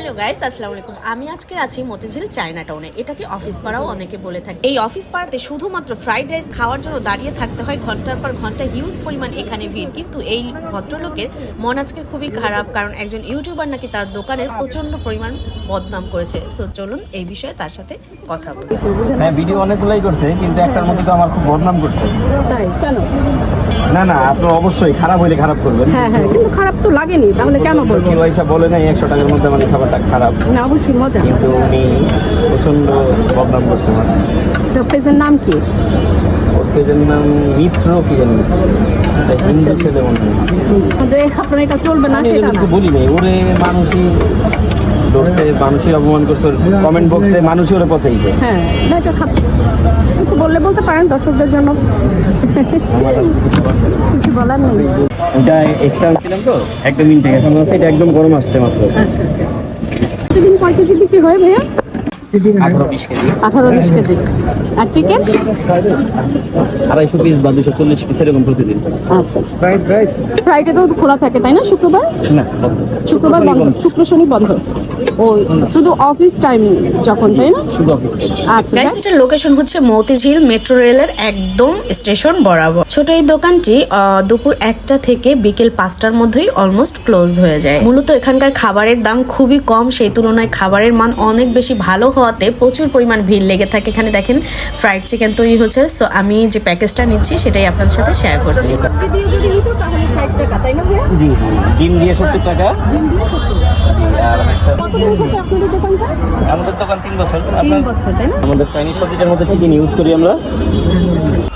Hello guys আসসালামু আলাইকুম। আমি আজকে আছি মতিঝিল চায়না টাউনে এটাকে অফিস পাড়াও অনেকে বলে থাকে। এই অফিস পাড়াতে শুধুমাত্র ফ্রাইড রাইস খাওয়ার জন্য দাঁড়িয়ে থাকতে হয় ঘণ্টার পর ঘণ্টা হিউজ পরিমাণ এখানে ভিড়। কিন্তু এই ভদ্রলোকের মন আজকে খুবই খারাপ কারণ একজন ইউটিউবার নাকি তার দোকানের প্রচণ্ড পরিমাণ বদনাম করেছে। সো চলুন এই বিষয়ে তার সাথে কথা বলি। হ্যাঁ ভিডিও অনেকগুলাই করছে কিন্তু একটার মধ্যে তো আমার খুব বদনাম করছে। তাই কেন? না না আপনি অবশ্যই খারাপ হইলে খারাপ করবেন। হ্যাঁ হ্যাঁ কিন্তু খারাপ তো লাগেনি তাহলে কেন বলব কেউ বলে নাই একশো টাকার মধ্যে মানে খারাপ। না অবশ্যই মজা। কিন্তু উনি প্রচণ্ড বদনাম করছে তো পেজের নাম কি? ওর পেজের নাম মিত্র কি জানি। হিন্দু ছেলে মনে হয়। যে আপনার এটা চলবে না সেটা বলি নাই। ওরে মানুষই মানুষের অপমান করছে কমেন্ট বক্সে মানুষই ওরে পচাইছে হ্যাঁ কিছু বললে বলতে পারেন দর্শকদের জন্য। কিছু বলার নেই। এটা এক্সট্রা ছিলাম তো? একটা মিনিট এখন এটা একদম গরম আসছে মাত্র। প্রতিদিন কয় কেজি বিক্রি হয় ভাইয়া? আঠারো বিশ কেজি। আর চিকেন আড়াইশো পিস বা দুশো চল্লিশ পিস এরকম প্রতিদিন। আচ্ছা আচ্ছা। ফ্রাইড ফ্রাইডে তো খোলা থাকে তাই না? শুক্রবার? না শুক্রবার বন্ধ। শুক্র শনি বন্ধ। ও শুধু অফিস টাইম যখন তাই না? শুধু অফিস আচ্ছা গাইস এটার লোকেশন হচ্ছে মতিঝিল মেট্রো রেলের একদম স্টেশন বরাবর। ছোট এই দোকানটি দুপুর একটা থেকে বিকেল পাঁচটার মধ্যেই অলমোস্ট ক্লোজ হয়ে যায়। মূলত এখানকার খাবারের দাম খুবই কম সেই তুলনায় খাবারের মান অনেক বেশি ভালো হওয়াতে প্রচুর পরিমাণ ভিড় লেগে থাকে। এখানে দেখেন ফ্রাইড চিকেন তৈরি হচ্ছে। সো আমি যে প্যাকেজটা নিচ্ছি সেটাই আপনাদের সাথে শেয়ার করছি। দিয়ে ডিম সত্তর টাকা। ডিম দিয়ে সত্তর। আর আপনাদের দোকানটা? আমাদের দোকান তিন বছর। তিন বছর তাই না? আমাদের চাইনিজ সবজিটার মধ্যে চিকেন ইউজ করি আমরা।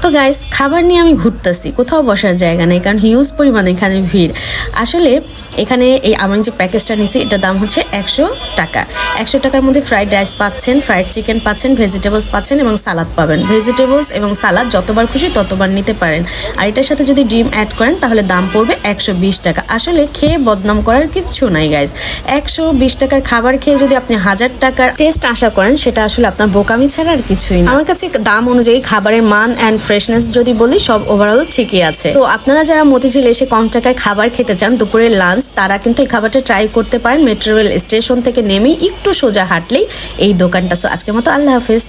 তো গাইস খাবার নিয়ে আমি ঘুরতেছি। কোথাও বসার জায়গা নেই কারণ হিউজ পরিমাণে এখানে ভিড়। আসলে এখানে এই আমি যে প্যাকেজটা নিয়েছি এটার দাম হচ্ছে একশো টাকা। একশো টাকার মধ্যে ফ্রাইড রাইস পাচ্ছেন ফ্রাইড চিকেন পাচ্ছেন ভেজিটেবলস পাচ্ছেন এবং সালাদ পাবেন। ভেজিটেবলস এবং সালাদ যতবার খুশি ততবার নিতে পারেন। আর এটার সাথে যদি ডিম অ্যাড করেন তাহলে দাম পড়বে একশো বিশ টাকা। আসলে খেয়ে বদনাম করার কিছু নাই গাইস একশো বিশ টাকার খাবার খেয়ে যদি আপনি হাজার টাকার টেস্ট আশা করেন, সেটা আসলে আপনার বোকামি ছাড়া আর কিছুই না। আমার কাছে দাম অনুযায়ী খাবারের মান অ্যান্ড ফ্রেশনেস যদি বলি, সব ওভারঅল ঠিকই আছে। তো আপনারা যারা মতিঝিল এসে কম টাকায় খাবার খেতে চান দুপুরের লাঞ্চ তারা কিন্তু এই খাবারটা ট্রাই করতে পারেন। মেট্রো রেল স্টেশন থেকে নেমেই একটু সোজা হাঁটলেই এই দোকানটা। সো আজকের মতো আল্লাহ হাফেজ।